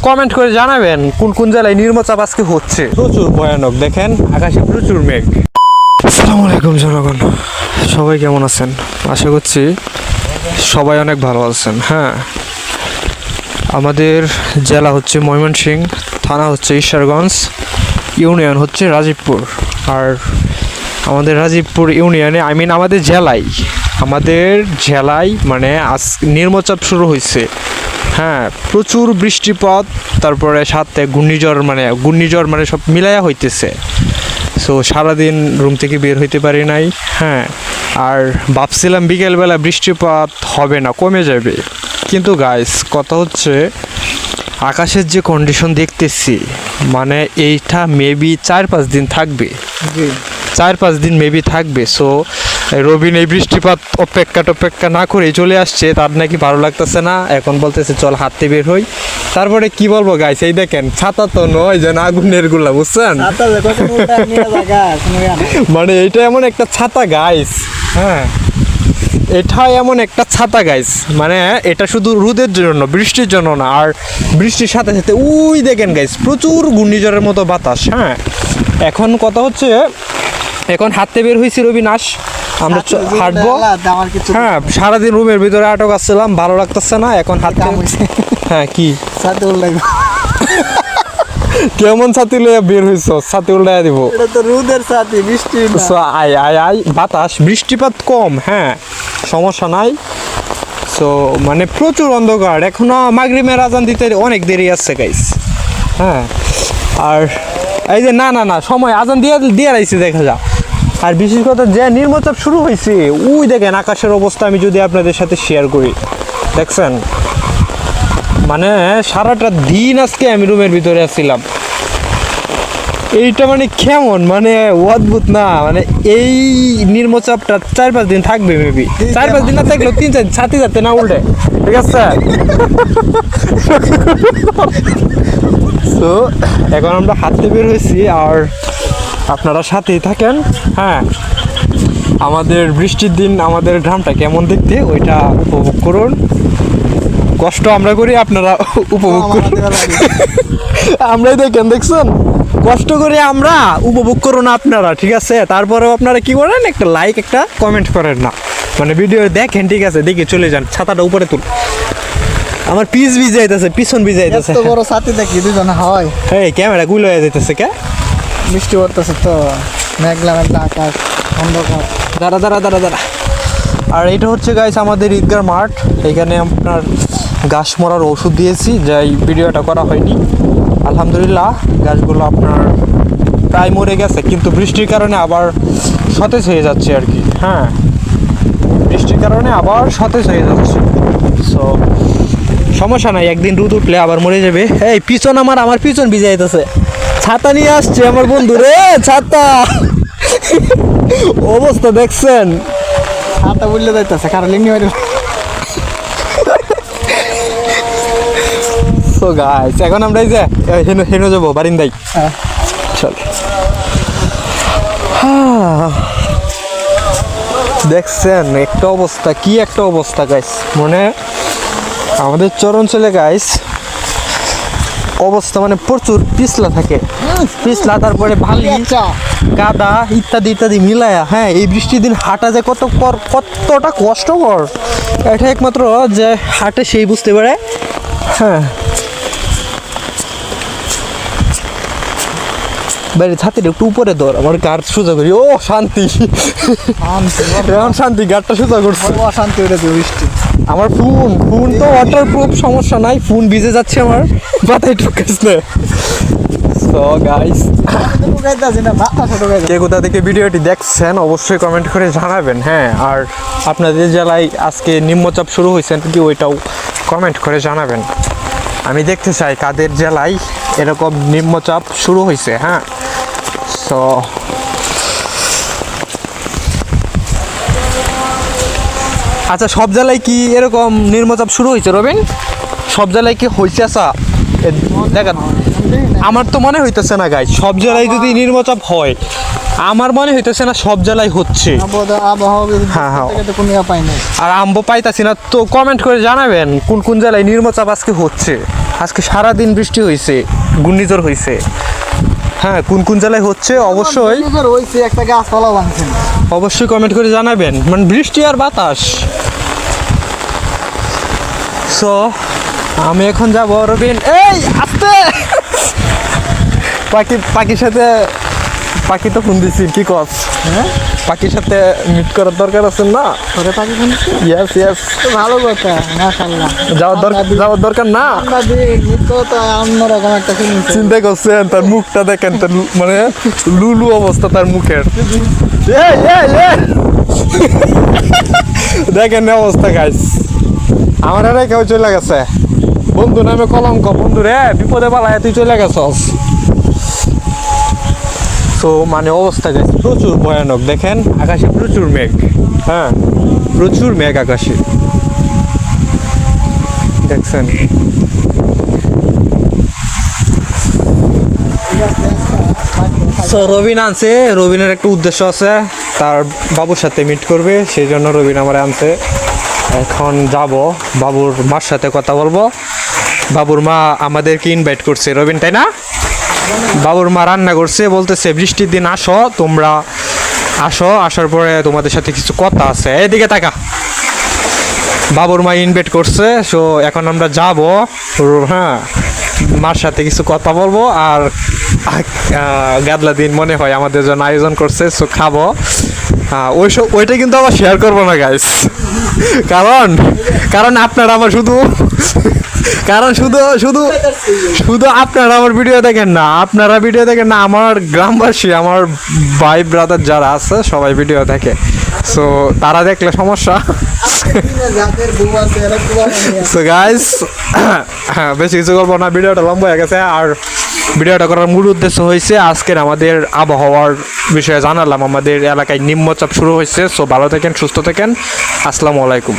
Comment করে জানাবেন কোন কোন জেলায় নির্মচাপ আজকে হচ্ছে। প্রচুর ভয়ানক দেখেন আকাশে প্রচুর মেঘ। আসসালামু আলাইকুম জনগণ সবাই কেমন আছেন? আশা করছি সবাই অনেক ভালো আছেন হ্যাঁ। আমাদের জেলা হচ্ছে ময়মনসিংহ থানা হচ্ছে ঈশ্বরগঞ্জ ইউনিয়ন হচ্ছে রাজীবপুর। আর আমাদের রাজীবপুর ইউনিয়নে আই মিন আমাদের জেলায় আমাদের জেলায় মানে আজ নির্মচাপ শুরু হয়েছে। হ্যাঁ প্রচুর বৃষ্টিপাত তারপরে সাথে ঘূর্ণিঝড় মানে ঘূর্ণিঝড় মানে সব মিলাইয়া হইতেছে। সো সারাদিন রুম থেকে বের হইতে পারি নাই হ্যাঁ। আর ভাবছিলাম বিকেলবেলা বৃষ্টিপাত হবে না কমে যাবে। কিন্তু গাইস কথা হচ্ছে আকাশের যে কন্ডিশন দেখতেছি মানে এইটা মেবি চার পাঁচ দিন থাকবে। চার পাঁচ দিন মেবি থাকবে। সো রবিন এই বৃষ্টিপাত অপেক্ষা টপেক্ষা না করে চলে আসছে। তার নাকি ভালো লাগতেছে না। এখন বলতেছে চল হাঁটতে বের হই। তারপরে কি বলব গাইস এই দেখেন ছাতা তো নয় যেন আগুনেরগুলা বুঝছেন? মানে এটা এমন একটা ছাতা গাইস হ্যাঁ এটা এমন একটা ছাতা গাইস মানে এটা শুধু রোদের জন্য বৃষ্টির জন্য না। আর বৃষ্টির সাথে সাথে উই দেখেন গাইস প্রচুর ঘূর্ণিঝড়ের মতো বাতাস। হ্যাঁ এখন কথা হচ্ছে এখন হাঁটতে বের হয়েছি রবিনাশ আমরা হাঁটবো। হ্যাঁ সারাদিন রুমের ভিতরে আটক আসছিলাম ভালো লাগতেছে না এখন হাঁটতে হ্যাঁ কি? কেমন ছাতি লইয়া বের হইছ? ছাতি উল্টাইয়া দিব। এটা তো রোদের সাথে বৃষ্টি আয় আয় আয় বাতাস। বৃষ্টিপাত কম হ্যাঁ সমস্যা নাই। সো মানে প্রচুর অন্ধকার। এখনও মাগরিমের আজান দিতে অনেক দেরি আছে গাইস হ্যাঁ আর এই যে না না না সময় আজান দিয়ে দিয়ে রাইছে দেখা যা আর বিশেষ কথা যে নির্মচাপ শুরু হয়েছে উই দেখেন আকাশের অবস্থা আমি যদি আপনাদের সাথে শেয়ার করি। দেখছেন? মানে সারাটা দিন আজকে আমি রুমের ভিতরে আসছিলাম এইটা মানে কেমন? মানে অদ্ভুত না? মানে এই নির্মচাপটা চার পাঁচ দিন থাকবে মেবি চার পাঁচ দিন না থাকলেও তিন চার ছাতি যাতে না উল্টে। ঠিক আছে? তো এখন আমরা হাঁটতে বের হয়েছি আর আপনারা সাথেই থাকেন হ্যাঁ। আমাদের বৃষ্টির দিন আমাদের গ্রামটা কেমন দেখতে ওইটা উপভোগ করুন। কষ্ট আমরা করি আপনারা উপভোগ করুন। আমরাই দেখেন দেখছেন? কষ্ট করে আমরা উপভোগ করুন আপনারা ঠিক আছে? তারপরেও আপনারা কি করেন? একটা লাইক একটা কমেন্ট করেন না। মানে ভিডিও দেখেন ঠিক আছে? দেখে চলে যান ছাতাটা উপরে তুল আমার পিস ভিজে যাইতেছে পিছন ভিজে যাইতেছে এত বড় সাথে দেখি দুজন হয়। এই ক্যামেরা গুলো হয়ে যাইতেছে কে? বৃষ্টি পড়তেছে তো। মেঘলা মেঘলা আকাশ, অন্ধকার। দাঁড়া দাঁড়া দাঁড়া দাঁড়া। আর এটা হচ্ছে গাইস আমাদের ঈদগার মাঠ। এখানে আপনার গাছ মরার ওষুধ দিয়েছি যাই ভিডিওটা করা হয়নি। আলহামদুলিল্লাহ গাছগুলো আপনার প্রায় মরে গেছে, কিন্তু বৃষ্টির কারণে আবার সতেজ হয়ে যাচ্ছে আর কি। হ্যাঁ বৃষ্টির কারণে আবার সতেজ হয়ে যাচ্ছে। সো সমস্যা নাই, একদিন রোদ উঠলে আবার মরে যাবে। এই, পিছন আমার আমার পিছন ভিজে যাইতেছে। ছাতা নিয়ে আসছে আমার বন্ধু রে ছাতা। অবস্থা দেখছেন। ছাতা বললে যাইতেছে কারও লিঙ্গি মারি সো গাইস এখন আমরা এই যে হেনো হেনো যাব বারিন্দাই হ্যাঁ। চল। দেখছেন একটা অবস্থা কি একটা অবস্থা গাইস মানে আমাদের চরঞ্চলে গাইস অবস্থা মানে প্রচুর পিছলা থাকে। পিছলা তারপরে ভালি কাদা ইত্যাদি ইত্যাদি মিলায়া হ্যাঁ এই বৃষ্টির দিন হাঁটা যে কত কর- কতটা কষ্টকর এটা একমাত্র যে হাঁটে সেই বুঝতে পারে। হ্যাঁ। বাইরে ছাতিটা একটু উপরে ধর আমার গার সোজা করি। ও শান্তি। শান্তি। এখন শান্তি গারটা সোজা করছে। উঠেছে বৃষ্টি। আমার ফোন ফোন তো ওয়াটার প্রুফ সমস্যা নাই, ফোন ভিজে যাচ্ছে আমার, মাথায় সো গাইস ঢুকাইতেছি না বাতাসে ঢুকাইতে কে কোথা থেকে ভিডিওটি দেখছেন, অবশ্যই কমেন্ট করে জানাবেন হ্যাঁ। আর আপনাদের জেলায় আজকে নিম্নচাপ শুরু হয়েছে কি ওইটাও কমেন্ট করে জানাবেন। আমি দেখতে চাই কাদের জেলায় এরকম নিম্নচাপ শুরু হয়েছে হ্যাঁ। সো আচ্ছা সব জেলায় কি এরকম নিম্নচাপ শুরু হয়েছে রবিন? সব জেলায় কি হয়েছে আচ্ছা? দেখেন আমার তো মনে হইতেছে না গাই সব জেলায় যদি নির্মচাপ হয় আমার মনে হইতেছে না সব জেলায় হচ্ছে। হ্যাঁ, হ্যাঁ। আর আম্ব পাইতাছি না তো কমেন্ট করে জানাবেন কোন কোন জেলায় নির্মচাপ আজকে হচ্ছে? আজকে সারা দিন বৃষ্টি হয়েছে ঘূর্ণিঝড় হয়েছে হ্যাঁ কোন কোন জেলায় হচ্ছে? অবশ্যই। একটা গাছপালা ভাঙছেন অবশ্যই কমেন্ট করে জানাবেন। মানে বৃষ্টি আর বাতাস। সো আমি এখন যাব রবিন। এই, আস্তে! পাখি, পাখির সাথে, পাখি তো ফোন দিছি, কি কস? হ্যাঁ? পাখির সাথে মিট করার দরকার আছে না? পাখি ইয়েস ইয়েস ভালো কথা মাশাআল্লাহ। যাওয়ার দরকার যাওয়ার দরকার না? অন্যরকম একটা চিন্তা করছেন তার মুখটা দেখেন তার মানে লুলু অবস্থা তার মুখের। দেখেন অবস্থা গাইস আমার আরে কেউ চলে গেছে। বন্ধু নামে কলঙ্ক বন্ধু রে বিপদে পালায় তুই চলে গেছস। তো মানে অবস্থা গাইস প্রচুর ভয়ানক দেখেন? আকাশে প্রচুর মেঘ। হ্যাঁ প্রচুর মেঘ আকাশে। দেখছেন? রবিন আনছে। রবিনের একটা উদ্দেশ্য আছে। তার বাবুর সাথে মিট করবে। সেই জন্য রবিন আমার আনছে। এখন যাব বাবুর মার সাথে কথা বলব। বাবুর মা আমাদেরকে ইনভাইট করছে। রবিন তাই না? বাবুর মা রান্না করছে বলতেছে বৃষ্টির দিন আসো তোমরা আসো। আসার পরে তোমাদের সাথে কিছু কথা আছে। এদিকে তাকা। বাবুর মা ইনভাইট করছে সো এখন আমরা যাব। হ্যাঁ মার সাথে কিছু কথা বলব আর গাদলা দিন মনে হয় আমাদের জন্য আয়োজন করছে সো খাব। আহ, ওই সব ওইটা কিন্তু আবার শেয়ার করব না গাইস কারণ কারণ আপনারা আমার শুধু কারণ শুধু শুধু শুধু আপনারা আমার ভিডিও দেখেন না, আপনারা ভিডিও দেখেন না, আমার গ্রামবাসী, আমার ভাই ব্রাদার যারা আছে, সবাই ভিডিও দেখে। সো তারা দেখলে সমস্যা। গাইস বেশি কিছু করব না ভিডিওটা লম্বা হয়ে গেছে, আর ভিডিওটা করার মূল উদ্দেশ্য হয়েছে আজকের আমাদের আবহাওয়ার বিষয়ে জানালাম। আমাদের এলাকায় নিম্নচাপ শুরু হয়েছে সো ভালো থাকেন, সুস্থ থাকেন। আসসালামু আলাইকুম।